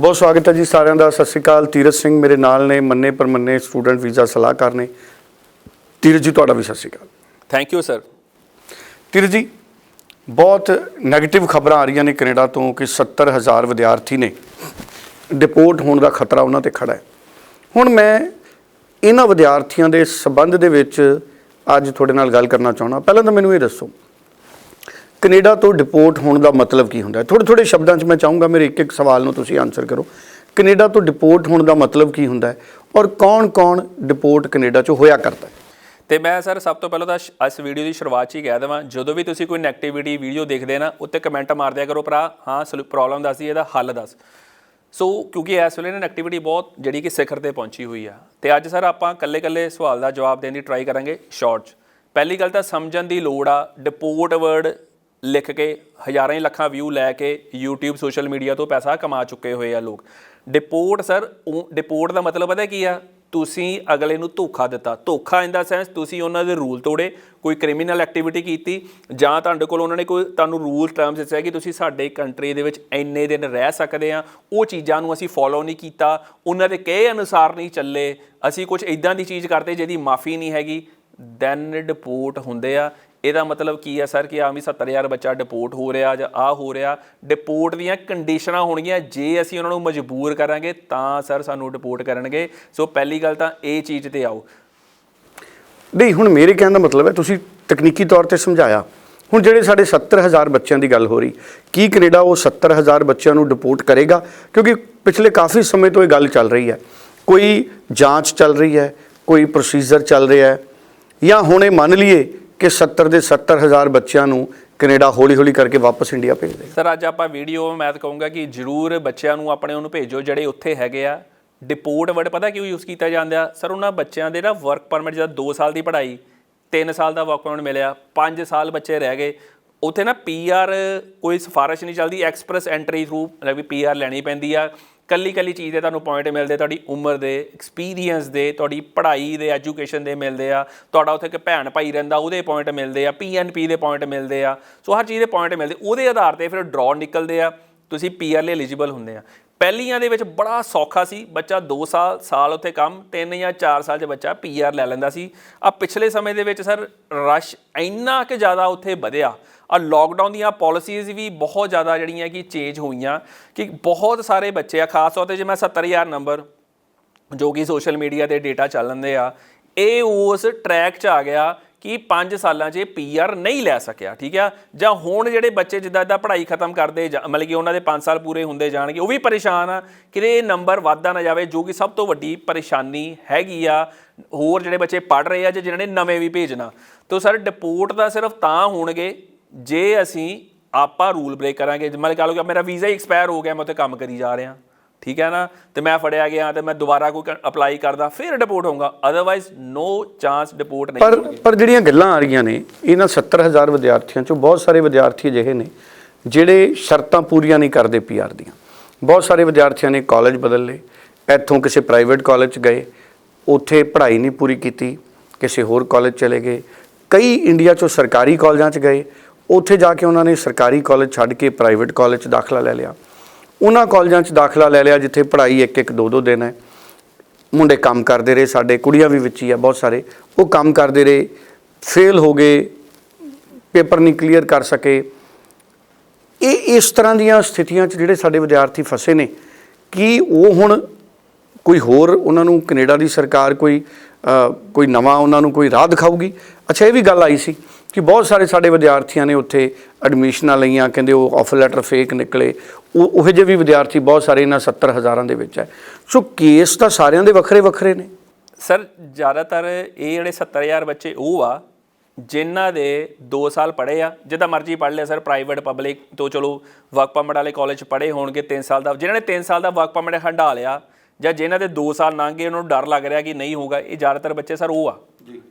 ਬਹੁਤ ਸਵਾਗਤ ਹੈ ਜੀ ਸਾਰਿਆਂ ਦਾ। ਸਤਿ ਸ਼੍ਰੀ ਅਕਾਲ। ਤੀਰਥ ਸਿੰਘ ਮੇਰੇ ਨਾਲ ਨੇ ਮੰਨੇ ਪਰਮੰਨੇ ਸਟੂਡੈਂਟ ਵੀਜ਼ਾ ਸਲਾਹਕਾਰ ਨੇ। ਤੀਰਥ ਜੀ ਤੁਹਾਡਾ ਵੀ ਸਤਿ ਸ਼੍ਰੀ ਅਕਾਲ। Thank you sir Tirath ji ਬਹੁਤ 네ਗੇਟਿਵ ਖਬਰਾਂ ਆ ਰਹੀਆਂ ਨੇ ਕੈਨੇਡਾ ਤੋਂ ਕਿ 70000 ਵਿਦਿਆਰਥੀ ਨੇ ਡਿਪੋਰਟ ਹੋਣ ਦਾ ਖਤਰਾ ਉਹਨਾਂ ਤੇ ਖੜਾ ਹੈ। ਹੁਣ ਮੈਂ ਇਹਨਾਂ ਵਿਦਿਆਰਥੀਆਂ ਦੇ ਸਬੰਧ ਦੇ ਵਿੱਚ ਅੱਜ ਤੁਹਾਡੇ ਨਾਲ ਗੱਲ ਕਰਨਾ ਚਾਹੁੰਦਾ। ਪਹਿਲਾਂ ਤਾਂ ਮੈਨੂੰ ਇਹ ਦੱਸੋ ਕੈਨੇਡਾ ਤੋਂ ਡਿਪੋਰਟ ਹੋਣ ਦਾ ਮਤਲਬ ਕੀ ਹੁੰਦਾ? ਹੈ ਥੋੜੇ ਥੋੜੇ ਸ਼ਬਦਾਂ 'ਚ ਮੈਂ ਚਾਹੂੰਗਾ ਮੇਰੇ ਇੱਕ ਇੱਕ ਸਵਾਲ ਨੂੰ ਤੁਸੀਂ ਆਨਸਰ ਕਰੋ। ਕੈਨੇਡਾ ਤੋਂ ਡਿਪੋਰਟ ਹੋਣ ਦਾ ਮਤਲਬ ਕੀ ਹੁੰਦਾ ਔਰ ਕੌਣ-ਕੌਣ ਡਿਪੋਰਟ ਕੈਨੇਡਾ 'ਚ ਹੋਇਆ ਕਰਦਾ ਹੈ? ਤੇ ਮੈਂ ਸਰ ਸਭ ਤੋਂ ਪਹਿਲਾਂ ਤਾਂ ਇਸ ਵੀਡੀਓ ਦੀ ਸ਼ੁਰੂਆਤ 'ਚ ਹੀ ਕਹਿ ਦੇਵਾਂ, ਜਦੋਂ ਵੀ ਤੁਸੀਂ ਕੋਈ ਨੈਗੇਟਿਵਿਟੀ ਵੀਡੀਓ ਦੇਖਦੇ ਨਾ, ਉੱਤੇ ਕਮੈਂਟ ਮਾਰ ਦਿਆ ਕਰੋ ਭਰਾ। ਹਾਂ ਪ੍ਰੋਬਲਮ ਦੱਸੀ ਇਹਦਾ ਹੱਲ ਦੱਸ। ਸੋ ਕਿਉਂਕਿ ਇਸ ਵੇਲੇ ਨਾ ਨੈਗੇਟਿਵਿਟੀ ਬਹੁਤ ਜਿਹੜੀ ਕਿ ਸਿਖਰ ਤੇ ਪਹੁੰਚੀ ਹੋਈ ਆ। ਤੇ ਅੱਜ ਸਰ ਆਪਾਂ ਕੱਲੇ-ਕੱਲੇ ਸਵਾਲ ਦਾ ਜਵਾਬ ਦੇਣ ਦੀ ਟਰਾਈ ਕਰਾਂਗੇ ਸ਼ਾਰਟ 'ਚ। ਪਹਿਲੀ ਗੱਲ ਤਾਂ ਸਮਝਣ ਦੀ ਲੋੜ ਆ ਡਿਪੋਰਟ ਵਰਡ ਲਿਖ ਕੇ ਹਜ਼ਾਰਾਂ ਹੀ ਲੱਖਾਂ ਵਿਊ ਲੈ ਕੇ YouTube ਸੋਸ਼ਲ ਮੀਡੀਆ ਤੋਂ ਪੈਸਾ ਕਮਾ ਚੁੱਕੇ ਹੋਏ ਆ ਲੋਕ। ਡਿਪੋਰਟ ਸਰ ਡਿਪੋਰਟ ਦਾ ਮਤਲਬ ਪਤਾ ਕੀ ਆ? ਤੁਸੀਂ ਅਗਲੇ ਨੂੰ ਧੋਖਾ ਦਿੱਤਾ। ਧੋਖਾ ਇਨ ਦਾ ਸੈਂਸ ਤੁਸੀਂ ਉਹਨਾਂ ਦੇ ਰੂਲ ਤੋੜੇ, ਕੋਈ ਕ੍ਰਿਮੀਨਲ ਐਕਟੀਵਿਟੀ ਕੀਤੀ, ਜਾਂ ਤੁਹਾਡੇ ਕੋਲ ਉਹਨਾਂ ਨੇ ਕੋਈ, ਤੁਹਾਨੂੰ ਰੂਲ ਟਰਮਸ ਦੱਸਿਆ ਕਿ ਤੁਸੀਂ ਸਾਡੇ ਕੰਟਰੀ ਦੇ ਵਿੱਚ ਇੰਨੇ ਦਿਨ ਰਹਿ ਸਕਦੇ ਆ। ਉਹ ਚੀਜ਼ਾਂ ਨੂੰ ਅਸੀਂ ਫੋਲੋ ਨਹੀਂ ਕੀਤਾ। ਉਹਨਾਂ ਦੇ ਕਹੇ ਅਨੁਸਾਰ ਨਹੀਂ ਚੱਲੇ। ਅਸੀਂ ਕੁਝ ਇਦਾਂ ਦੀ ਚੀਜ਼ ਕਰਦੇ ਜਿਹਦੀ ਮਾਫੀ ਨਹੀਂ ਹੈਗੀ। ਦੈਨ ਡਿਪੋਰਟ ਹੁੰਦੇ ਆ। ਇਹਦਾ ਮਤਲਬ ਕੀ ਆ ਸਰ ਕਿ ਆ ਵੀ 70000 ਬੱਚਾ ਡਿਪੋਰਟ ਹੋ ਰਿਹਾ ਜਾਂ ਆ ਹੋ ਰਿਹਾ। ਡਿਪੋਰਟ ਦੀਆਂ ਕੰਡੀਸ਼ਨਾਂ ਹੋਣਗੀਆਂ। ਜੇ ਅਸੀਂ ਉਹਨਾਂ ਨੂੰ ਮਜਬੂਰ ਕਰਾਂਗੇ, ਤਾਂ ਸਰ ਸਾਨੂੰ ਡਿਪੋਰਟ ਕਰਨਗੇ। ਸੋ ਪਹਿਲੀ ਗੱਲ ਤਾਂ ਇਹ ਚੀਜ਼ ਤੇ ਆਓ। ਨਹੀਂ, ਹੁਣ ਮੇਰੇ ਕਹਿਣ ਦਾ ਮਤਲਬ ਹੈ, ਤੁਸੀਂ ਤਕਨੀਕੀ ਤੌਰ ਤੇ ਸਮਝਾਇਆ। ਹੁਣ ਜਿਹੜੇ ਸਾਡੇ 70000 ਬੱਚਿਆਂ ਦੀ ਗੱਲ ਹੋ ਰਹੀ, ਕੀ ਕੈਨੇਡਾ ਉਹ 70000 ਬੱਚਿਆਂ ਨੂੰ ਡਿਪੋਰਟ ਕਰੇਗਾ? ਕਿਉਂਕਿ ਪਿਛਲੇ ਕਾਫੀ ਸਮੇਂ ਤੋਂ ਇਹ ਗੱਲ ਚੱਲ ਰਹੀ ਹੈ। ਕੋਈ ਜਾਂਚ ਚੱਲ ਰਹੀ ਹੈ, ਕੋਈ ਪ੍ਰੋਸੀਜਰ ਚੱਲ ਰਿਹਾ ਹੈ। ਜਾਂ ਹੁਣ ਇਹ ਮੰਨ ਲਈਏ ਕਿ 70 ਦੇ 70000 ਬੱਚਿਆਂ ਨੂੰ ਕੈਨੇਡਾ ਹੌਲੀ-ਹੌਲੀ ਕਰਕੇ ਵਾਪਸ ਇੰਡੀਆ ਭੇਜ ਦੇਗਾ ਸਰ, ਅੱਜ ਆਪਾਂ ਵੀਡੀਓ, ਮੈਂ ਤਾਂ ਕਹੂੰਗਾ ਕਿ ਜਰੂਰ ਬੱਚਿਆਂ ਨੂੰ ਆਪਣੇ ਉਹਨੂੰ ਭੇਜੋ, ਜਿਹੜੇ ਉੱਥੇ ਹੈਗੇ ਆ। ਡਿਪੋਰਟ ਵਰਡ ਪਤਾ ਕਿਉਂ ਯੂਜ਼ ਕੀਤਾ ਜਾਂਦਾ? ਸਰ, ਉਹਨਾਂ ਬੱਚਿਆਂ ਦੇ ਨਾ ਵਰਕ ਪਰਮਿਟ ਜਿਹਦਾ 2 ਸਾਲ ਦੀ ਪੜ੍ਹਾਈ 3 ਸਾਲ ਦਾ ਵਰਕ ਪਰਮਿਟ ਮਿਲਿਆ 5 ਸਾਲ ਬੱਚੇ ਰਹਿ ਗਏ। ਉੱਥੇ ਨਾ ਪੀਆਰ ਕੋਈ ਸਿਫਾਰਿਸ਼ ਨਹੀਂ ਚੱਲਦੀ ਐਕਸਪ੍ਰੈਸ ਐਂਟਰੀ ਥਰੂ ਮਤਲਬ ਵੀ ਪੀਆਰ ਲੈਣੀ ਪੈਂਦੀ ਆ। ਕੱਲੀ ਕੱਲੀ ਚੀਜ਼ ਦੇ ਤੁਹਾਨੂੰ ਪੁਆਇੰਟ ਮਿਲਦੇ, ਤੁਹਾਡੀ ਉਮਰ ਦੇ ਐਕਸਪੀਰੀਅੰਸ ਦੇ, ਤੁਹਾਡੀ ਪੜ੍ਹਾਈ ਦੇ ਐਜੂਕੇਸ਼ਨ ਦੇ ਮਿਲਦੇ ਆ, ਤੁਹਾਡਾ ਉੱਥੇ ਇੱਕ ਭੈਣ ਭਾਈ ਰਹਿੰਦਾ, ਉਹਦੇ ਪੁਆਇੰਟ ਮਿਲਦੇ ਆ ਪੀਐਨਪੀ ਦੇ ਪੁਆਇੰਟ ਮਿਲਦੇ ਆ। ਸੋ ਹਰ ਚੀਜ਼ ਦੇ ਪੁਆਇੰਟ ਮਿਲਦੇ, ਉਹਦੇ ਆਧਾਰ ਤੇ ਫਿਰ ਡਰਾਅ ਨਿਕਲਦੇ ਆ, ਤੁਸੀਂ ਪੀਆਰ ਲਈ ਐਲੀਜੀਬਲ ਹੁੰਦੇ ਆ। ਪਹਿਲੀਆਂ ਦੇ ਵਿੱਚ ਬੜਾ ਸੌਖਾ ਸੀ, ਬੱਚਾ 2 ਸਾਲ ਸਾਲ ਉੱਥੇ ਕੰਮ 3 ਜਾਂ 4 ਸਾਲ 'ਚ ਬੱਚਾ ਪੀਆਰ ਲੈ ਲੈਂਦਾ ਸੀ। ਆ ਪਿਛਲੇ ਸਮੇਂ ਦੇ ਵਿੱਚ ਸਰ, ਰਸ਼ ਇੰਨਾ ਕਿ ਜ਼ਿਆਦਾ ਉੱਥੇ ਵਧਿਆ ਆ ਲੋਕਡਾਊਨ ਦੀਆਂ ਪਾਲਿਸੀਜ਼ ਵੀ ਬਹੁਤ ਜ਼ਿਆਦਾ ਜਿਹੜੀਆਂ ਕਿ ਚੇਂਜ ਹੋਈਆਂ ਕਿ ਬਹੁਤ ਸਾਰੇ ਬੱਚੇ ਆ, ਖਾਸ ਤੌਰ ਤੇ ਜੇ ਮੈਂ 70000 ਨੰਬਰ ਜੋ ਕਿ ਸੋਸ਼ਲ ਮੀਡੀਆ ਤੇ ਡੇਟਾ ਚੱਲਦੇ ਆ, ਇਹ ਉਸ ਟਰੈਕ 'ਚ ਆ ਗਿਆ ਕਿ 5 ਸਾਲਾਂ 'ਚ ਪੀਆਰ ਨਹੀਂ ਲੈ ਸਕਿਆ, ਠੀਕ ਆ? ਜਾਂ ਹੁਣ ਜਿਹੜੇ ਬੱਚੇ ਜਿੱਦਾਂ ਦਾ ਪੜ੍ਹਾਈ ਖਤਮ ਕਰਦੇ ਜਾ- ਮਤਲਬ ਕਿ ਉਹਨਾਂ ਦੇ 5 ਸਾਲ ਪੂਰੇ ਹੁੰਦੇ ਜਾਣਗੇ, ਉਹ ਵੀ ਪਰੇਸ਼ਾਨ ਆ ਕਿਤੇ ਇਹ ਨੰਬਰ ਵੱਧਦਾ ਨਾ ਜਾਵੇ, ਜੋ ਕਿ ਸਭ ਤੋਂ ਵੱਡੀ ਪਰੇਸ਼ਾਨੀ ਹੈਗੀ ਆ, ਹੋਰ ਜਿਹੜੇ ਬੱਚੇ ਪੜ੍ਹ ਰਹੇ ਆ ਜਾਂ ਜਿਨ੍ਹਾਂ ਨੇ ਨਵੇਂ ਵੀ ਭੇਜਣਾ। ਤੋਂ ਸਰ ਡਿਪੋਰਟ ਦਾ ਸਿਰਫ ਤਾਂ ਹੋਣਗੇ ਜੇ ਅਸੀਂ ਆਪਾਂ ਰੂਲ ਬ੍ਰੇਕ ਕਰਾਂਗੇ ਮਤਲਬ ਕਹ ਲਓ ਕਿ ਮੇਰਾ ਵੀਜ਼ਾ ਹੀ ਐਕਸਪਾਇਰ ਹੋ ਗਿਆ ਮੈਂ ਉੱਥੇ ਕੰਮ ਕਰੀ ਜਾ ਰਿਹਾ ਠੀਕ ਹੈ ਨਾ? ਤੇ ਮੈਂ ਫੜਿਆ ਗਿਆ ਤੇ ਮੈਂ ਦੁਬਾਰਾ ਕੋਈ ਅਪਲਾਈ ਕਰਦਾ ਫਿਰ ਡਿਪੋਰਟ ਹੋਊਗਾ। ਅਦਰਵਾਈਜ਼ ਨੋ ਚਾਂਸ ਡਿਪੋਰਟ ਨਹੀਂ ਪਰ ਪਰ ਜਿਹੜੀਆਂ ਗੱਲਾਂ ਆ ਰਹੀਆਂ ਨੇ ਇਹਨਾਂ 70000 ਵਿਦਿਆਰਥੀਆਂ ਚੋਂ ਬਹੁਤ ਸਾਰੇ ਵਿਦਿਆਰਥੀ ਅਜਿਹੇ ਨੇ ਜਿਹੜੇ ਸ਼ਰਤਾਂ ਪੂਰੀਆਂ ਨਹੀਂ ਕਰਦੇ ਪੀਆਰ ਦੀਆਂ। ਬਹੁਤ ਸਾਰੇ ਵਿਦਿਆਰਥੀਆਂ ਨੇ ਕਾਲਜ ਬਦਲ ਲਏ ਇੱਥੋਂ ਕਿਸੇ ਪ੍ਰਾਈਵੇਟ ਕਾਲਜ 'ਚ ਗਏ ਉੱਥੇ ਪੜ੍ਹਾਈ ਨਹੀਂ ਪੂਰੀ ਕੀਤੀ ਕਿਸੇ ਹੋਰ ਕਾਲਜ ਚਲੇ ਗਏ ਕਈ ਇੰਡੀਆ 'ਚੋਂ ਸਰਕਾਰੀ ਕਾਲਜਾਂ 'ਚ ਗਏ ਉੱਥੇ ਜਾ ਕੇ ਉਹਨਾਂ ਨੇ ਸਰਕਾਰੀ ਕਾਲਜ ਛੱਡ ਕੇ ਪ੍ਰਾਈਵੇਟ ਕਾਲਜ 'ਚ ਦਾਖਲਾ ਲੈ ਲਿਆ। ਉਹਨਾਂ ਕਾਲਜਾਂ 'ਚ ਦਾਖਲਾ ਲੈ ਲਿਆ ਜਿੱਥੇ ਪੜ੍ਹਾਈ ਇੱਕ ਇੱਕ ਦੋ ਦੋ ਦਿਨ ਹੈ। ਮੁੰਡੇ ਕੰਮ ਕਰਦੇ ਰਹੇ, ਸਾਡੇ ਕੁੜੀਆਂ ਵੀ ਵਿੱਚ ਹੀ ਆ, ਬਹੁਤ ਸਾਰੇ। ਉਹ ਕੰਮ ਕਰਦੇ ਰਹੇ ਫੇਲ ਹੋ ਗਏ, ਪੇਪਰ ਨਹੀਂ ਕਲੀਅਰ ਕਰ ਸਕੇ। ਇਹ ਇਸ ਤਰ੍ਹਾਂ ਦੀਆਂ ਸਥਿਤੀਆਂ 'ਚ ਜਿਹੜੇ ਸਾਡੇ ਵਿਦਿਆਰਥੀ ਫਸੇ ਨੇ, ਕਿ ਉਹ ਹੁਣ ਕੋਈ ਹੋਰ ਉਹਨਾਂ ਨੂੰ ਕੈਨੇਡਾ ਦੀ ਸਰਕਾਰ ਕੋਈ ਕੋਈ ਨਵਾਂ ਉਹਨਾਂ ਨੂੰ ਕੋਈ ਰਾਹ ਦਿਖਾਊਗੀ? ਅੱਛਾ, ਇਹ ਵੀ ਗੱਲ ਆਈ ਸੀ। ਕਿ ਬਹੁਤ ਸਾਰੇ ਸਾਡੇ ਵਿਦਿਆਰਥੀਆਂ ਨੇ ਉੱਥੇ ਐਡਮਿਸ਼ਨਾਂ ਲਈਆਂ, ਕਹਿੰਦੇ ਉਹ ਆਫਰ ਲੈਟਰ ਫੇਕ ਨਿਕਲੇ। ਉਹ, ਉਹੋ ਜਿਹੇ ਵੀ ਵਿਦਿਆਰਥੀ ਬਹੁਤ ਸਾਰੇ ਇਹਨਾਂ 70 ਹਜ਼ਾਰਾਂ ਦੇ ਵਿੱਚ ਹੈ। ਸੋ ਕੇਸ ਤਾਂ ਸਾਰਿਆਂ ਦੇ ਵੱਖਰੇ ਵੱਖਰੇ ਨੇ। ਸਰ, ਜ਼ਿਆਦਾਤਰ ਇਹ ਜਿਹੜੇ 70000 ਬੱਚੇ ਉਹ ਆ, ਜਿਨ੍ਹਾਂ ਦੇ 2 ਸਾਲ ਪੜ੍ਹੇ ਆ, ਜਿੱਦਾਂ ਮਰਜ਼ੀ ਪੜ੍ਹ ਲਿਆ ਸਰ ਪ੍ਰਾਈਵੇਟ ਪਬਲਿਕ ਤੋਂ ਚਲੋ ਵਰਕ ਪਰਮਿਟ ਵਾਲੇ ਕਾਲਜ ਪੜ੍ਹੇ ਹੋਣਗੇ 3 ਸਾਲ ਦਾ, ਜਿਨ੍ਹਾਂ ਨੇ 3 ਸਾਲ ਦਾ ਵਰਕ ਪਰਮਿਟ ਹੰਡਾ ਲਿਆ ਜਾਂ ਜਿਨ੍ਹਾਂ ਦੇ 2 ਸਾਲ ਲੰਘ ਗਏ, ਉਹਨਾਂ ਨੂੰ ਡਰ ਲੱਗ ਰਿਹਾ ਕਿ ਨਹੀਂ ਹੋਊਗਾ, ਇਹ ਜ਼ਿਆਦਾਤਰ ਬੱਚੇ ਸਰ ਉਹ ਆ।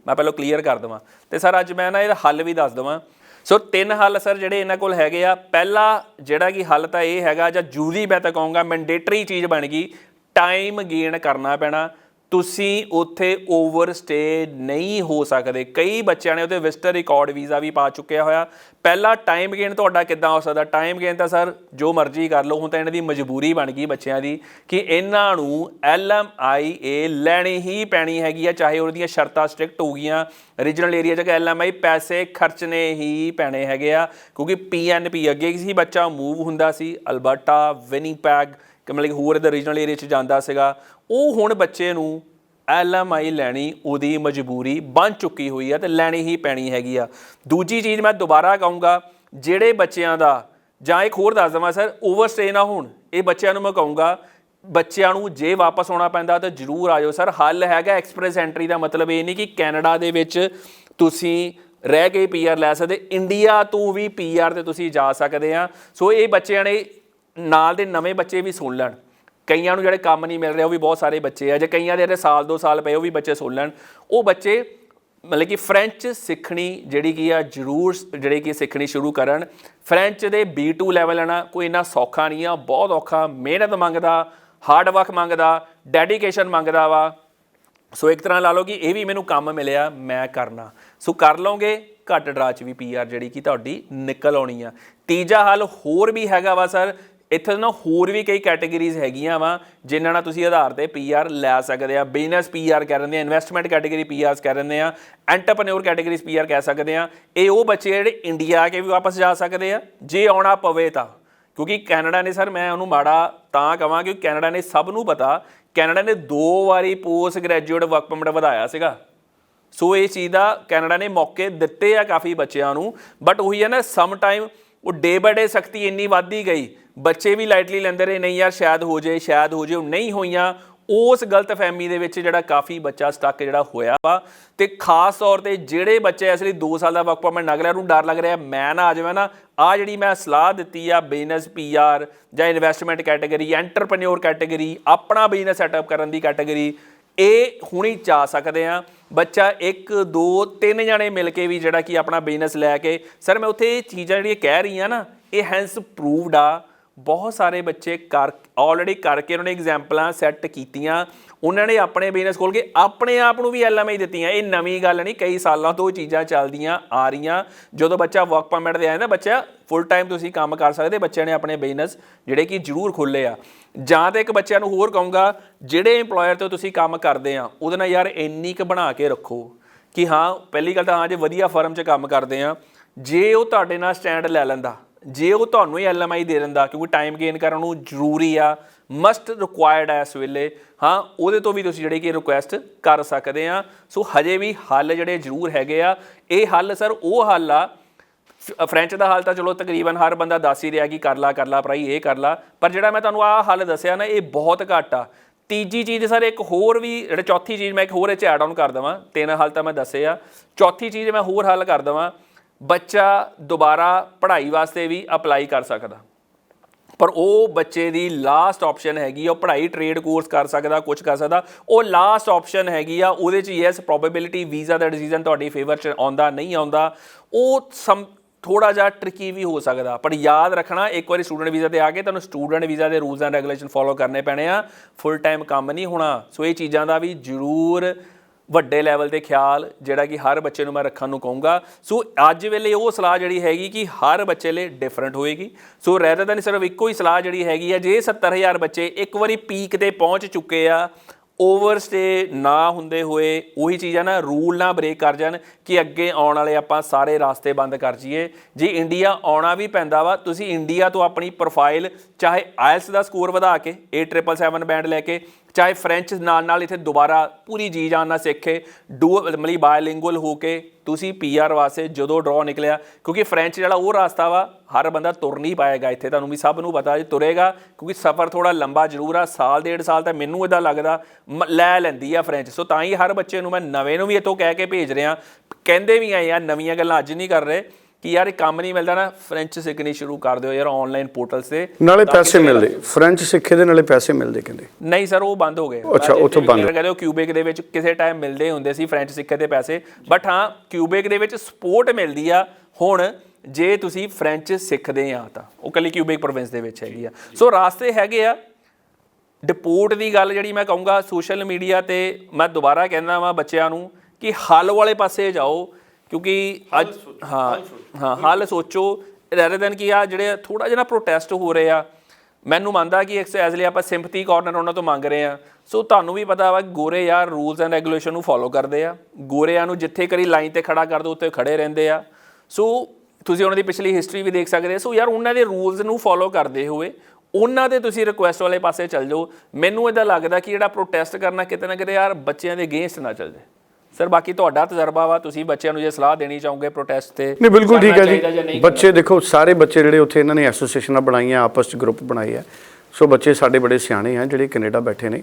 ਮੈਂ ਪਹਿਲਾਂ ਕਲੀਅਰ ਕਰ ਦਵਾਂ। ਤੇ ਸਰ ਅੱਜ ਮੈਂ ਨਾ ਇਹਦਾ ਹੱਲ ਵੀ ਦੱਸ ਦਵਾਂ। ਸੋ ਤਿੰਨ ਹੱਲ ਸਰ ਜਿਹੜੇ ਇਹਨਾਂ ਕੋਲ ਹੈਗੇ ਆ। ਪਹਿਲਾ ਜਿਹੜਾ ਕਿ ਹੱਲ ਤਾਂ ਇਹ ਹੈਗਾ, ਜਾਂ ਜੂਰੀ ਮੈਂ ਤਾਂ ਕਹੂੰਗਾ ਮੈਂਡੇਟਰੀ ਚੀਜ਼ ਬਣ ਗਈ ਟਾਈਮ ਗੇਨ ਕਰਨਾ ਪੈਣਾ। ਤੁਸੀਂ ਉੱਥੇ ਓਵਰ ਸਟੇ ਨਹੀਂ ਹੋ ਸਕਦੇ। ਕਈ ਬੱਚਿਆਂ ਨੇ ਉਹਦੇ ਵਿਜ਼ਟਰ ਰਿਕਾਰਡ ਵੀਜ਼ਾ ਵੀ ਪਾ ਚੁੱਕਿਆ ਹੋਇਆ। ਪਹਿਲਾ ਟਾਈਮ ਗੇਨ ਤੁਹਾਡਾ ਕਿੱਦਾਂ ਹੋ ਸਕਦਾ? ਟਾਈਮ ਗੇਨ ਤਾਂ ਸਰ ਜੋ ਮਰਜ਼ੀ ਕਰ ਲਓ, ਹੁਣ ਤਾਂ ਇਹਨਾਂ ਦੀ ਮਜਬੂਰੀ ਬਣ ਗਈ ਬੱਚਿਆਂ ਦੀ ਕਿ ਇਹਨਾਂ ਨੂੰ LMIA ਲੈਣੀ ਹੀ ਪੈਣੀ ਹੈਗੀ ਆ, ਚਾਹੇ ਉਹਦੀਆਂ ਸ਼ਰਤਾਂ ਸਟ੍ਰਿਕਟ ਹੋ ਗਈਆਂ। ਰੀਜਨਲ ਏਰੀਆ 'ਚ ਕਿ LMI ਪੈਸੇ ਖਰਚਣੇ ਹੀ ਪੈਣੇ ਹੈਗੇ ਆ। ਕਿਉਂਕਿ PNP ਅੱਗੇ ਕਿਸੇ ਬੱਚਾ ਮੂਵ ਹੁੰਦਾ ਸੀ। ਅਲਬਰਟਾ ਵਿਨੀਪੈਗ ਕਿ ਮਤਲਬ ਕਿ ਹੋਰ ਇਹਦਾ ਰੀਜਨਲ ਏਰੀਆ 'ਚ ਜਾਂਦਾ ਸੀਗਾ, ਉਹ ਹੁਣ ਬੱਚੇ ਨੂੰ ਐਲਐਮਆਈ ਲੈਣੀ ਉਹਦੀ ਮਜਬੂਰੀ ਬਣ ਚੁੱਕੀ ਹੋਈ ਆ ਤੇ ਲੈਣੀ ਹੀ ਪੈਣੀ ਹੈਗੀ ਆ। ਦੂਜੀ ਚੀਜ਼ ਮੈਂ ਦੁਬਾਰਾ ਕਹੂੰਗਾ, ਜਿਹੜੇ ਬੱਚਿਆਂ ਦਾ, ਜਾਂ ਇੱਕ ਹੋਰ ਦੱਸ ਦਵਾਂ ਸਰ ਓਵਰਸਟੇ ਨਾ ਹੋਣ, ਇਹ ਬੱਚਿਆਂ ਨੂੰ ਮੈਂ ਕਹੂੰਗਾ, ਬੱਚਿਆਂ ਨੂੰ ਜੇ ਵਾਪਸ ਆਉਣਾ ਪੈਂਦਾ ਤਾਂ ਜਰੂਰ ਆਇਓ ਸਰ। ਹੱਲ ਹੈਗਾ ਐਕਸਪ੍ਰੈਸ ਐਂਟਰੀ ਦਾ ਮਤਲਬ ਇਹ ਨਹੀਂ ਕਿ ਕੈਨੇਡਾ ਦੇ ਵਿੱਚ ਤੁਸੀਂ ਰਹਿ ਕੇ ਪੀਆਰ ਲੈ ਸਕਦੇ, ਇੰਡੀਆ ਤੋਂ ਵੀ ਪੀਆਰ ਤੇ ਤੁਸੀਂ ਜਾ ਸਕਦੇ ਆ। ਸੋ ਇਹ ਬੱਚਿਆਂ ਨੇ ਨਾਲ ਦੇ ਨਵੇਂ ਬੱਚੇ ਵੀ ਸੁਣ ਲੈਣ। ਕਈਆਂ ਨੂੰ ਜਿਹੜੇ ਕੰਮ ਨਹੀਂ ਮਿਲ ਰਿਹਾ, ਉਹ ਵੀ ਬਹੁਤ ਸਾਰੇ ਬੱਚੇ ਆ। ਜੇ ਕਈਆਂ ਦੇ ਜਿਹੜੇ ਸਾਲ, ਦੋ ਸਾਲ ਪਏ, ਉਹ ਵੀ ਬੱਚੇ ਸੁਣ ਲੈਣ। ਉਹ ਬੱਚੇ, ਮਤਲਬ ਕਿ ਫ੍ਰੈਂਚ ਸਿੱਖਣੀ ਜਿਹੜੀ ਕੀ ਆ, ਜ਼ਰੂਰ ਜਿਹੜੇ ਕਿ ਸਿੱਖਣੀ ਸ਼ੁਰੂ ਕਰਨ। ਫ੍ਰੈਂਚ ਦੇ B2 ਲੈਵਲ ਆਣਾ ਕੋਈ ਇੰਨਾ ਸੌਖਾ ਨਹੀਂ ਆ, ਬਹੁਤ ਔਖਾ। ਮਿਹਨਤ ਮੰਗਦਾ ਹਾਰਡ ਵਰਕ ਮੰਗਦਾ ਡੈਡੀਕੇਸ਼ਨ ਮੰਗਦਾ ਵਾ। ਸੋ ਇੱਕ ਤਰ੍ਹਾਂ ਲਾ ਲਓ ਕਿ ਇਹ ਵੀ ਮੈਨੂੰ ਕੰਮ ਮਿਲਿਆ, ਮੈਂ ਕਰਨਾ। ਸੋ ਕਰ ਲਓਗੇ, ਘੱਟ ਡਰਾ ਚ ਵੀ ਪੀਆਰ ਜਿਹੜੀ ਕਿ ਤੁਹਾਡੀ ਨਿਕਲ ਆਉਣੀ ਆ। ਤੀਜਾ ਹੱਲ ਹੋਰ ਵੀ ਹੈਗਾ ਵਾ, ਸਰ। ਇੱਥੇ ਨਾ ਹੋਰ ਵੀ ਕਈ ਕੈਟਾਗਰੀਜ਼ ਹੈਗੀਆਂ ਵਾ, ਜਿਨ੍ਹਾਂ ਨਾਲ ਤੁਸੀਂ ਆਧਾਰ ਤੇ ਪੀਆਰ ਲੈ ਸਕਦੇ ਆ। ਬਿਜ਼ਨਸ ਪੀਆਰ ਕਹਿ ਦਿੰਦੇ ਆ ਇਨਵੈਸਟਮੈਂਟ ਕੈਟਾਗਰੀ ਪੀਆਰਸ ਕਹਿ ਦਿੰਦੇ ਆ ਐਂਟਰਪ੍ਰੈਨਿਓਰ ਕੈਟਾਗਰੀਜ਼ ਪੀਆਰ ਕਹਿ ਸਕਦੇ ਆ। ਇਹ ਉਹ ਬੱਚੇ ਜਿਹੜੇ ਇੰਡੀਆ ਆ ਕੇ ਵੀ ਵਾਪਸ ਜਾ ਸਕਦੇ ਆ, ਜੇ ਆਉਣਾ ਪਵੇ ਤਾਂ। ਕਿਉਂਕਿ ਕੈਨੇਡਾ ਨੇ ਸਰ, ਮੈਂ ਉਹਨੂੰ ਮਾੜਾ ਤਾਂ ਕਹਾਂ ਕਿ ਕੈਨੇਡਾ ਨੇ ਸਭ ਨੂੰ ਪਤਾ ਕੈਨੇਡਾ ਨੇ ਦੋ ਵਾਰੀ ਪੋਸਟ ਗ੍ਰੈਜੂਏਟ ਵਰਕ ਪਰਮਿਟ ਵਧਾਇਆ ਸੀਗਾ। ਸੋ ਇਹ ਚੀਜ਼ ਦਾ ਕੈਨੇਡਾ ਨੇ ਮੌਕੇ ਦਿੱਤੇ ਆ ਕਾਫੀ ਬੱਚਿਆਂ ਨੂੰ ਬਟ ਉਹੀ ਹੈ ਨਾ ਸਮ ਟਾਈਮ ਉਹ ਡੇ ਬਾਏ ਡੇ ਸਖਤੀ ਇੰਨੀ ਵੱਧਦੀ ਗਈ ਬੱਚੇ ਵੀ ਲਾਈਟਲੀ ਲੈਂਦੇ ਰਹੇ, ਨਹੀਂ ਯਾਰ ਸ਼ਾਇਦ ਹੋ ਜਾਏ, ਸ਼ਾਇਦ ਹੋ ਜਾਏ, ਉਹ ਨਹੀਂ ਹੋਈਆਂ। ਉਸ ਗਲਤ ਫਹਿਮੀ ਦੇ ਵਿੱਚ ਜਿਹੜਾ ਕਾਫੀ ਬੱਚਾ ਸਟਕ ਜਿਹੜਾ ਹੋਇਆ ਵਾ। ਤੇ ਖਾਸ ਤੌਰ ਤੇ ਜਿਹੜੇ ਬੱਚੇ ਇਸ ਲਈ 2 ਸਾਲ ਦਾ ਵਕਫਾ ਮੈਂ ਨਗਲਿਆਂ ਨੂੰ ਡਰ ਲੱਗ ਰਿਹਾ, ਮੈਂ ਨਾ ਆ ਜਾਵਾਂ ਨਾ। ਆ ਜਿਹੜੀ ਮੈਂ ਸਲਾਹ ਦਿੱਤੀ ਆ ਬਿਜ਼ਨਸ ਪੀਆਰ ਜਾਂ ਇਨਵੈਸਟਮੈਂਟ ਕੈਟਾਗਰੀ ਐਂਟਰਪ੍ਰੈਨਿਓਰ ਕੈਟਾਗਰੀ ਆਪਣਾ ਬਿਜ਼ਨਸ ਸੈਟਅਪ ਕਰਨ ਦੀ ਕੈਟਾਗਰੀ ਇਹ ਹੁਣੀ ਚਾ ਸਕਦੇ ਆ। ਬੱਚਾ 1 2 3 ਜਣੇ ਮਿਲ ਕੇ ਵੀ ਜਿਹੜਾ ਕਿ ਆਪਣਾ ਬਿਜ਼ਨਸ ਲੈ ਕੇ, ਸਰ ਮੈਂ ਉੱਥੇ ਇਹ ਚੀਜ਼ਾਂ ਜਿਹੜੀਆਂ ਕਹਿ ਰਹੀ ਆ ਨਾ, ਇਹ ਹੈਂਸ ਪ੍ਰੂਵਡ ਆ। ਬਹੁਤ ਸਾਰੇ ਬੱਚੇ ਕਰ ਆਲਰੇਡੀ ਕਰਕੇ ਉਹਨਾਂ ਨੇ ਐਗਜ਼ਾਮਪਲਾਂ ਸੈੱਟ ਕੀਤੀਆਂ। ਉਹਨਾਂ ਨੇ ਆਪਣੇ ਬਿਜ਼ਨਸ ਖੋਲ ਕੇ ਆਪਣੇ ਆਪ ਨੂੰ ਵੀ ਐਲਐਮਆਈ ਦਿੱਤੀਆਂ। ਇਹ ਨਵੀਂ ਗੱਲ ਨਹੀਂ, ਕਈ ਸਾਲਾਂ ਤੋਂ ਇਹ ਚੀਜ਼ਾਂ ਚੱਲਦੀਆਂ ਆ ਰਹੀਆਂ। ਜਦੋਂ ਬੱਚਾ ਵਰਕ ਪਰਮਿਟ ਤੇ ਆਇਆ ਜਾਂਦਾ, ਬੱਚਾ ਫੁੱਲ ਟਾਈਮ ਤੁਸੀਂ ਕੰਮ ਕਰ ਸਕਦੇ ਬੱਚਿਆਂ ਨੇ ਆਪਣੇ ਬਿਜ਼ਨਸ ਜਿਹੜੇ ਕਿ ਜ਼ਰੂਰ ਖੋਲੇ ਆ। ਜਾਂ ਤਾਂ ਇੱਕ ਬੱਚਿਆਂ ਨੂੰ ਹੋਰ ਕਹੂੰਗਾ, ਜਿਹੜੇ EMPLOYER ਤੋਂ ਤੁਸੀਂ ਕੰਮ ਕਰਦੇ ਆ, ਉਹਦੇ ਨਾਲ ਯਾਰ ਇੰਨੀ ਕੁ ਬਣਾ ਕੇ ਰੱਖੋ ਕਿ ਹਾਂ, ਪਹਿਲੀ ਗੱਲ ਤਾਂ ਹਾਂ, ਜੇ ਵਧੀਆ ਫਰਮ 'ਚ ਕੰਮ ਕਰਦੇ ਆ, ਜੇ ਉਹ ਤੁਹਾਡੇ ਨਾਲ ਸਟੈਂਡ ਲੈ ਲੈਂਦਾ ਜੇ ਉਹ ਤੁਹਾਨੂੰ ਹੀ ਐਲਐਮਆਈ ਦੇ ਦਿੰਦਾ, ਕਿਉਂਕਿ ਟਾਈਮ ਗੇਨ ਕਰਨ ਨੂੰ ਜ਼ਰੂਰੀ ਆ ਮਸਟ ਰਿਕੁਆਇਰਡ ਹੈ ਇਸ ਵੇਲੇ, ਹਾਂ, ਉਹਦੇ ਤੋਂ ਵੀ ਤੁਸੀਂ ਜਿਹੜੇ ਕਿ ਰਿਕੁਐਸਟ ਕਰ ਸਕਦੇ ਆ। ਸੋ ਹਜੇ ਵੀ ਹੱਲ ਜਿਹੜੇ ਜ਼ਰੂਰ ਹੈਗੇ ਆ। ਇਹ ਹੱਲ ਸਰ ਉਹ ਹੱਲ ਆ, ਫ- ਫ੍ਰੈਂਚ ਦਾ ਹਾਲ ਤਾਂ ਚਲੋ ਤਕਰੀਬਨ ਹਰ ਬੰਦਾ ਦੱਸ ਹੀ ਰਿਹਾ ਕਿ ਕਰ ਲਾ ਕਰ ਲਾ, ਭਰਾਈ, ਇਹ ਕਰ ਲਾ। ਪਰ ਜਿਹੜਾ ਮੈਂ ਤੁਹਾਨੂੰ ਆਹ ਹੱਲ ਦੱਸਿਆ ਨਾ, ਇਹ ਬਹੁਤ ਘੱਟ ਆ। ਤੀਜੀ ਚੀਜ਼ ਸਰ ਇੱਕ ਹੋਰ ਵੀ, ਜਿਹੜਾ ਚੌਥੀ ਚੀਜ਼ ਮੈਂ ਇੱਕ ਹੋਰ ਇਹ ਚ ਐਡ ਆਨ ਕਰ ਦਵਾਂ। ਤਿੰਨ ਹੱਲ ਤਾਂ ਮੈਂ ਦੱਸੇ ਆ। ਚੌਥੀ ਚੀਜ਼ ਮੈਂ ਹੋਰ ਹੱਲ ਕਰ ਦਵਾਂ। ਬੱਚਾ ਦੁਬਾਰਾ ਪੜ੍ਹਾਈ ਵਾਸਤੇ ਵੀ ਅਪਲਾਈ ਕਰ ਸਕਦਾ। ਪਰ ਉਹ ਬੱਚੇ ਦੀ ਲਾਸਟ ਆਪਸ਼ਨ ਹੈਗੀ ਆ, ਉਹ ਪੜ੍ਹਾਈ ਟ੍ਰੇਡ ਕੋਰਸ ਕਰ ਸਕਦਾ ਕੁਝ ਕਰ ਸਕਦਾ। ਉਹ ਲਾਸਟ ਆਪਸ਼ਨ ਹੈਗੀ ਆ, ਉਹਦੇ ਚ ਯੈਸ ਪ੍ਰੋਬੇਬਿਲਿਟੀ ਵੀਜ਼ਾ ਦਾ ਡਿਸੀਜਨ ਤੁਹਾਡੀ ਫੇਵਰ ਚ ਆਉਂਦਾ, ਨਹੀਂ ਆਉਂਦਾ। ਉਹ ਸਮ ਥੋੜਾ ਜਿਹਾ ਟ੍ਰਿਕੀ ਵੀ ਹੋ ਸਕਦਾ, ਪਰ ਯਾਦ ਰੱਖਣਾ, ਇੱਕ ਵਾਰੀ ਸਟੂਡੈਂਟ ਵੀਜ਼ਾ ਤੇ ਆ ਕੇ ਤੁਹਾਨੂੰ ਸਟੂਡੈਂਟ ਵੀਜ਼ਾ ਦੇ ਰੂਲਸ ਐਂਡ ਰੈਗੂਲੇਸ਼ਨ ਫੋਲੋ ਕਰਨੇ ਪੈਣੇ ਆ। ਫੁੱਲ ਟਾਈਮ ਕੰਮ ਨਹੀਂ ਹੋਣਾ। ਸੋ ਇਹ ਚੀਜ਼ਾਂ ਦਾ ਵੀ ਜ਼ਰੂਰ ਵੱਡੇ ਲੈਵਲ ਤੇ ਖਿਆਲ ਜਿਹੜਾ ਕਿ ਹਰ ਬੱਚੇ ਨੂੰ ਮੈਂ ਰੱਖਣ ਨੂੰ ਕਹੂੰਗਾ। ਸੋ ਅੱਜ ਵੇਲੇ ਉਹ ਸਲਾਹ ਜਿਹੜੀ ਹੈਗੀ ਕਿ ਹਰ ਬੱਚੇ ਲਈ ਡਿਫਰੈਂਟ ਹੋਏਗੀ। ਸੋ ਰੈਦਰ ਨਹੀਂ ਸਿਰਫ ਇੱਕੋ ਹੀ ਸਲਾਹ ਜਿਹੜੀ ਹੈਗੀ ਹੈ ਜੇ 70000 ਬੱਚੇ ਇੱਕ ਵਾਰੀ ਪੀਕ ਤੇ ਪਹੁੰਚ ਚੁੱਕੇ ਆ ਓਵਰਸਟੇ ਨਾ ਹੁੰਦੇ ਹੋਏ ਉਹੀ ਚੀਜ਼ ਆ ਨਾ ਰੂਲ ਨਾ ਬ੍ਰੇਕ ਕਰ ਜਾਣ ਕਿ ਅੱਗੇ ਆਉਣ ਵਾਲੇ ਆਪਾਂ ਸਾਰੇ ਰਾਸਤੇ ਬੰਦ ਕਰ ਜੀਏ ਜੇ ਇੰਡੀਆ ਆਉਣਾ ਵੀ ਪੈਂਦਾ ਵਾ, ਤੁਸੀਂ ਇੰਡੀਆ ਤੋਂ ਆਪਣੀ ਪ੍ਰੋਫਾਈਲ ਚਾਹੇ ਆਇਲਸ ਦਾ ਸਕੋਰ ਵਧਾ ਕੇ 8777 ਬੈਂਡ ਲੈ ਕੇ ਚਾਹੇ ਫ੍ਰੈਂਚ ਨਾਲ ਨਾਲ ਇੱਥੇ ਦੁਬਾਰਾ ਪੂਰੀ ਜੀ ਜਾਨ ਨਾਲ ਸਿੱਖੇ ਡੂ ਮਤਲਬ ਬਾਇਲਿੰਗੁਅਲ ਹੋ ਕੇ ਤੁਸੀਂ ਪੀਆਰ ਵਾਸਤੇ ਜਦੋਂ ਡਰਾ ਨਿਕਲਿਆ, ਕਿਉਂਕਿ ਫ੍ਰੈਂਚ ਜਿਹੜਾ ਉਹ ਰਸਤਾ ਵਾ, ਹਰ ਬੰਦਾ ਤੁਰ ਨਹੀਂ ਪਾਏਗਾ ਇੱਥੇ, ਤੁਹਾਨੂੰ ਵੀ ਸਭ ਨੂੰ ਪਤਾ ਜੇ ਤੁਰੇਗਾ, ਕਿਉਂਕਿ ਸਫ਼ਰ ਥੋੜਾ ਲੰਬਾ ਜ਼ਰੂਰ ਆ, ਸਾਲ, ਡੇਢ ਸਾਲ ਤਾਂ ਮੈਨੂੰ ਇਹਦਾ ਲੱਗਦਾ, ਮ- ਲੈ ਲੈਂਦੀ ਆ ਫ੍ਰੈਂਚ ਸੋ ਤਾਂ ਹੀ ਹਰ ਬੱਚੇ ਨੂੰ ਮੈਂ ਨਵੇਂ ਨੂੰ ਵੀ ਇੱਥੋਂ ਕਹਿ ਕੇ ਭੇਜ ਰਿਹਾ, ਕਹਿੰਦੇ ਵੀ ਆ ਯਾਰ ਨਵੀਆਂ ਗੱਲਾਂ ਅੱਜ ਨਹੀਂ ਕਰ ਰਹੇ ਕਿ ਯਾਰ ਇਹ ਕੰਮ ਨਹੀਂ ਮਿਲਦਾ ਨਾ ਫ੍ਰੈਂਚ ਸਿੱਖਣੀ ਸ਼ੁਰੂ ਕਰ ਦਿਓ ਯਾਰ ਆਨਲਾਈਨ ਪੋਰਟਲ ਤੇ ਨਾਲੇ ਪੈਸੇ ਮਿਲਦੇ। ਫ੍ਰੈਂਚ ਸਿੱਖੇ ਦੇ ਨਾਲੇ ਪੈਸੇ ਮਿਲਦੇ ਕਹਿੰਦੇ। ਨਹੀਂ ਸਰ ਉਹ ਬੰਦ ਹੋ ਗਏ। ਅੱਛਾ, ਉੱਥੋਂ ਬੰਦ। ਕਹਿੰਦੇ ਉਹ ਕਿਊਬਿਕ ਦੇ ਵਿੱਚ ਕਿਸੇ ਟਾਈਮ ਮਿਲਦੇ ਹੁੰਦੇ ਸੀ ਫ੍ਰੈਂਚ ਸਿੱਖੇ ਦੇ ਪੈਸੇ ਬਟ ਹਾਂ ਕਿਊਬਿਕ ਦੇ ਵਿੱਚ ਸਪੋਰਟ ਮਿਲਦੀ ਆ। ਹੁਣ ਜੇ ਤੁਸੀਂ ਫ੍ਰੈਂਚ ਸਿੱਖਦੇ ਆ ਤਾਂ ਉਹ ਕੱਲੀ ਕਿਊਬਿਕ ਪ੍ਰੋਵਿੰਸ ਦੇ ਵਿੱਚ ਹੈਗੀ ਆ। ਸੋ ਰਾਸਤੇ ਹੈਗੇ ਆ। ਡਿਪੋਰਟ ਦੀ ਗੱਲ ਜਿਹੜੀ ਮੈਂ ਕਹੂੰਗਾ ਸੋਸ਼ਲ ਮੀਡੀਆ ਤੇ ਮੈਂ ਦੁਬਾਰਾ ਕਹਿੰਦਾ ਵਾਂ ਬੱਚਿਆਂ ਨੂੰ ਕਿ ਹੱਲ ਵਾਲੇ ਪਾਸੇ ਜਾਓ। ਕਿਉਂਕਿ ਅੱਜ ਹਾਂ ਹਾਂ ਹੱਲ ਸੋਚੋ ਰੈਦਰ ਦੈਨ ਕਿ ਆ ਜਿਹੜੇ ਥੋੜਾ ਜਿਹਾ ਪ੍ਰੋਟੈਸਟ ਹੋ ਰਹੇ ਆ ਮੈਨੂੰ ਮੰਨਦਾ ਕਿ ਐਸ ਲਈ ਆਪਾਂ ਸਿੰਪਥੀ ਕਾਰਨਰ ਉਹਨਾਂ ਤੋਂ ਮੰਗ ਰਹੇ ਆ। ਸੋ ਤੁਹਾਨੂੰ ਵੀ ਪਤਾ ਵਾ ਗੋਰੇ ਯਾਰ ਰੂਲਸ ਐਂਡ ਰੈਗੂਲੇਸ਼ਨ ਨੂੰ ਫੋਲੋ ਕਰਦੇ ਆ। ਗੋਰਿਆਂ ਨੂੰ ਜਿੱਥੇ ਕਰੀ ਲਾਈਨ ਤੇ ਖੜਾ ਕਰ ਦੋ ਉੱਤੇ ਖੜੇ ਰਹਿੰਦੇ ਆ। ਸੋ ਤੁਸੀਂ ਉਹਨਾਂ ਦੀ ਪਿਛਲੀ ਹਿਸਟਰੀ ਵੀ ਦੇਖ ਸਕਦੇ ਸੋ ਯਾਰ ਉਹਨਾਂ ਦੇ ਰੂਲਸ ਨੂੰ ਫੋਲੋ ਕਰਦੇ ਹੋਏ ਉਹਨਾਂ ਦੇ ਤੁਸੀਂ ਰਿਕੁਐਸਟ ਵਾਲੇ ਪਾਸੇ ਚੱਲ ਜਾਓ। ਮੈਨੂੰ ਇਹਦਾ ਲੱਗਦਾ ਕਿ ਜਿਹੜਾ ਪ੍ਰੋਟੈਸਟ ਕਰਨਾ ਕਿਤੇ ਨਾ ਕਿਤੇ ਯਾਰ ਬੱਚਿਆਂ ਦੇ ਅਗੇਂਸਟ ਨਾ ਚੱਲ ਜਾਏ। ਸਰ ਬਾਕੀ ਤੁਹਾਡਾ ਤਜਰਬਾ ਵਾ ਤੁਸੀਂ ਬੱਚਿਆਂ ਨੂੰ ਜੇ ਸਲਾਹ ਦੇਣੀ ਚਾਹੋਗੇ ਪ੍ਰੋਟੈਸਟ ਤੇ ਨਹੀਂ ਬਿਲਕੁਲ ਠੀਕ ਕਰਨਾ ਹੈ ਚਾਹੀਦਾ ਜਾਂ ਜੀ ਨਹੀਂ ਬੱਚੇ ਦੇਖੋ ਸਾਰੇ ਬੱਚੇ ਜਿਹੜੇ ਉੱਥੇ ਇਹਨਾਂ ਨੇ ਐਸੋਸੀਏਸ਼ਨਾਂ ਬਣਾਈਆਂ ਆਪਸ ਚ ਗਰੁੱਪ ਬਣਾਏ ਆ। ਸੋ ਬੱਚੇ ਸਾਡੇ ਬੜੇ ਸਿਆਣੇ ਆ ਜਿਹੜੇ ਕੈਨੇਡਾ ਬੈਠੇ ਨੇ।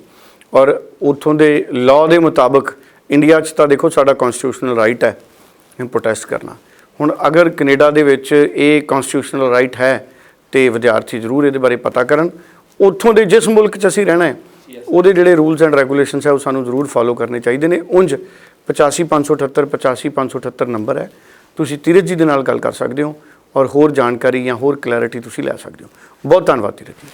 ਔਰ ਉੱਥੋਂ ਦੇ ਲਾਅ ਦੇ ਮੁਤਾਬਕ ਇੰਡੀਆ 'ਚ ਤਾਂ ਦੇਖੋ ਸਾਡਾ ਕਨਸਟੀਟਿਊਸ਼ਨਲ ਰਾਈਟ ਹੈ ਪ੍ਰੋਟੈਸਟ ਕਰਨਾ। ਹੁਣ ਅਗਰ ਕੈਨੇਡਾ ਦੇ ਵਿੱਚ ਇਹ ਕਨਸਟੀਟਿਊਸ਼ਨਲ ਰਾਈਟ ਹੈ ਤੇ ਵਿਦਿਆਰਥੀ ਜ਼ਰੂਰ ਇਹਦੇ ਬਾਰੇ ਪਤਾ ਕਰਨ। ਉੱਥੋਂ ਦੇ ਜਿਸ ਮੁਲਕ 'ਚ ਅਸੀਂ ਰਹਿਣਾ ਹੈ ਉਹਦੇ ਜਿਹੜੇ ਰੂਲਸ ਐਂਡ ਰੈਗੂਲੇਸ਼ਨਸ ਹੈ ਉਹ ਸਾਨੂੰ ਜ਼ਰੂਰ ਫਾਲੋ ਕਰਨੇ ਚਾਹੀਦੇ ਨੇ। ਉਂਝ 85578 85578 ਨੰਬਰ ਹੈ। ਤੁਸੀਂ ਧੀਰਜ ਜੀ ਦੇ ਨਾਲ ਗੱਲ ਕਰ ਸਕਦੇ ਹੋ ਔਰ ਹੋਰ ਜਾਣਕਾਰੀ ਜਾਂ ਹੋਰ ਕਲੈਰਿਟੀ ਤੁਸੀਂ ਲੈ ਸਕਦੇ ਹੋ। ਬਹੁਤ ਧੰਨਵਾਦ ਧੀਰਜ ਜੀ।